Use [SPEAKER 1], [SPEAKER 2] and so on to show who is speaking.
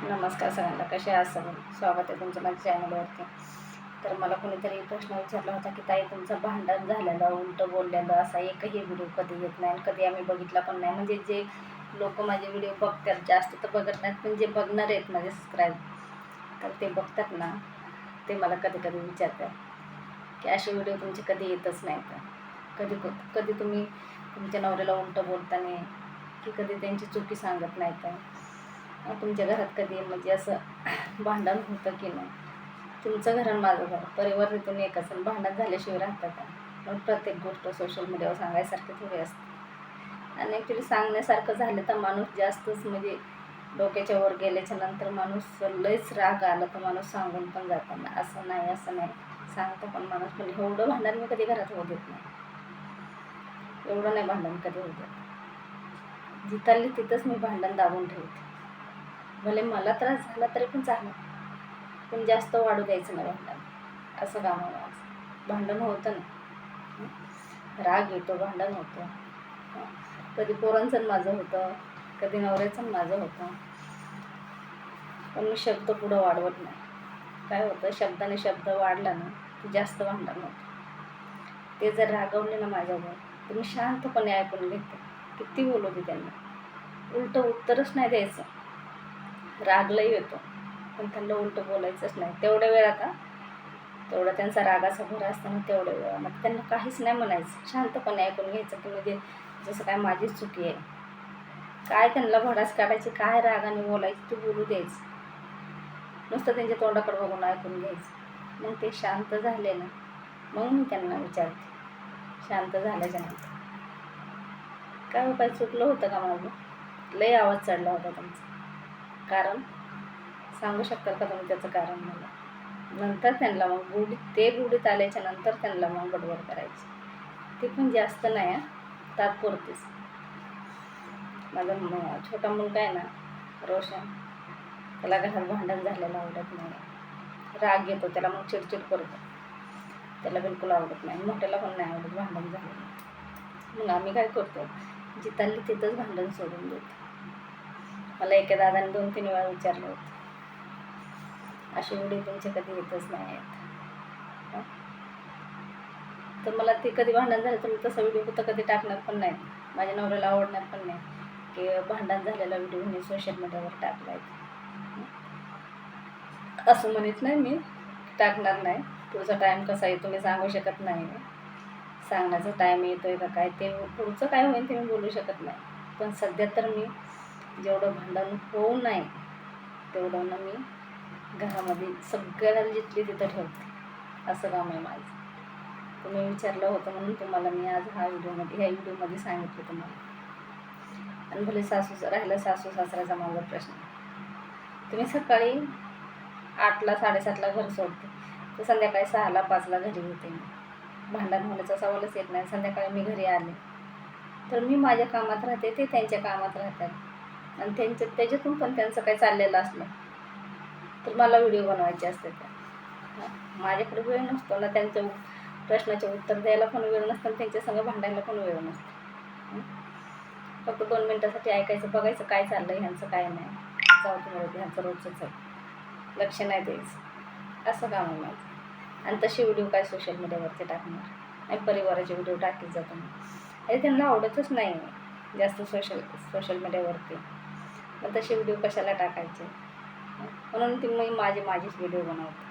[SPEAKER 1] नमस्कार सगळ्यांना कसे आहात सगळे? स्वागत आहे तुमचं माझ्या चॅनलवरती. तर मला कोणीतरी प्रश्न विचारला होता की ताई तुमचं भांडण झालेलं उलटं बोललेलं असा एकही व्हिडिओ कधी येत नाही आणि कधी आम्ही बघितला पण नाही. म्हणजे जे लोक माझे व्हिडिओ बघतात जास्त तर बघत नाहीत पण जे बघणार आहेत माझे सबस्क्राईब तर ते बघतात ना ते मला कधी कधी विचारतात की असे व्हिडिओ तुमचे कधी येतच नाहीत कधी कधी तुम्ही तुमच्या नवऱ्याला उलटं बोलताना की कधी त्यांची चुकी सांगत नाही तर तुमच्या घरात कधी म्हणजे असं भांडण होतं की नाही? तुमचं घर आणि माझं घर परिवारातून एकच आणि भांडण झाल्याशिवाय राहतं का? मग प्रत्येक गोष्ट सोशल मीडियावर सांगायसारखी थोडी असते. आणि ॲक्च्युली सांगण्यासारखं झालं तर माणूस जास्तच म्हणजे डोक्याच्या वर गेल्याच्यानंतर माणूस लयच राग आला तर माणूस सांगून पण जातो ना असं नाही असं नाही. सांगतो पण माणूस पण एवढं भांडण मी कधी घरात होऊ देत नाही. एवढं नाही भांडण कधी होऊ देत. जिथली तिथंच मी भांडण दाबून ठेवते. भले मला त्रास झाला तरी पण चालेल पण जास्त वाढू द्यायचं ना भांडण. असं काम माझं. भांडण होतं ना. राग येतो भांडण होतं. कधी पोरांचं माझं होतं कधी नवऱ्याचं माझं होतं. पण मी शब्द पुढं वाढवत नाही. काय होतं? शब्दाने शब्द वाढला ना की जास्त भांडण होतं. ते जर रागवले ना माझ्यावर तर मी शांतपणे ऐकून घेते. किती बोलू दे त्यांना. उलटं उत्तरच नाही द्यायचं. रागलाही येतो. पण त्यांना उलटं बोलायचंच नाही. तेवढ्या वेळात आता तेवढा त्यांचा रागाचा भर असताना तेवढ्या वेळामध्ये त्यांना काहीच नाही म्हणायचं. शांतपणे ऐकून घ्यायचं की म्हणजे जसं काय माझीच चुकी आहे. काय त्यांना भडास काढायची काय रागाने बोलायची तू बोलू द्यायचं. नुसतं त्यांच्या तोंडाकडे बघून ऐकून घ्यायचं. मग ते शांत झाले ना मग मी त्यांना विचारते. शांत झाल्याच्यानंतर. काय हो, उपाय चुकलं होतं का माझं? लय आवाज चढला होता तुमचा. कारण? सांगू शकता का तुम्ही त्याचं कारण मला? नंतर त्यांना मग गुडीत ते गुडीत आल्याच्यानंतर त्यांना मग गडबड करायची. ते पण जास्त नाही हां. तात्पुरतीच माझा छोटा मुलगा आहे ना रोशन त्याला घरात भांडण झालेलं आवडत नाही. राग येतो त्याला मग चिडचिड करतो. त्याला बिलकुल आवडत नाही. मोठ्याला पण नाही आवडत भांडण झालेलं. मग आम्ही काय करतो? जिथली तिथंच भांडण सोडून देतो. मला एका दादाने दोन तीन वेळा विचारलं होतं. असे व्हिडिओ तुमचे कधी येतच नाही आहेत. तर मला ते कधी भांडण झालं तर मी तसा व्हिडिओ कुठं कधी टाकणार पण नाही. माझ्या नवऱ्याला आवडणार पण नाही की भांडण झालेला व्हिडिओ मी सोशल मीडियावर टाकला आहे असं म्हणत नाही मी टाकणार नाही. पुढचा टाईम कसा आहे तुम्ही सांगू शकत नाही. सांगण्याचा टाईम येतोय का काय ते पुढचं काय होईल ते मी बोलू शकत नाही. पण सध्या तर मी जेवढं भांडण होऊ नये तेवढं ना मी घरामध्ये सगळ्याला जिथली तिथं ठेवते. असं काम आहे माझं. तुम्ही विचारलं होतं म्हणून तुम्हाला मी आज हा व्हिडिओमध्ये ह्या व्हिडिओमध्ये सांगितलं तुम्हाला. आणि भले सासू राहिलं सासू सासऱ्याचा माझा प्रश्न. तुम्ही सकाळी आठला साडेसातला घर सोडते. तर संध्याकाळी सहाला पाचला घरी येते मी. भांडण होण्याचा सवालच येत नाही. संध्याकाळी मी घरी आले. तर मी माझ्या कामात राहते ते त्यांच्या कामात राहतात. आणि त्यांचं त्याच्यातून पण त्यांचं काही चाललेलं असलं. तर मला व्हिडिओ बनवायचे असते त्या. माझ्याकडे वेळ नसतो ना त्यांच्या प्रश्नाचे उत्तर द्यायला पण वेळ नसतं आणि त्यांच्या भांडायला पण वेळ नसतो. फक्त दोन मिनटासाठी ऐकायचं बघायचं काय चाललं आहे ह्यांचं काय नाही. जाऊ तुम्हाला ह्यांचं रोजच आहे. लक्ष नाही द्यायचं. असं काम आहे माझं. आणि तसे व्हिडिओ काय सोशल मीडियावरती टाकणार? आणि परिवाराचे व्हिडिओ टाकीत जातो मी हे त्यांना आवडतच नाही. जास्त सोशल सोशल मीडियावरती मग तसे व्हिडिओ कशाला टाकायचे? म्हणून ती मी माझे माझेच व्हिडिओ बनवते.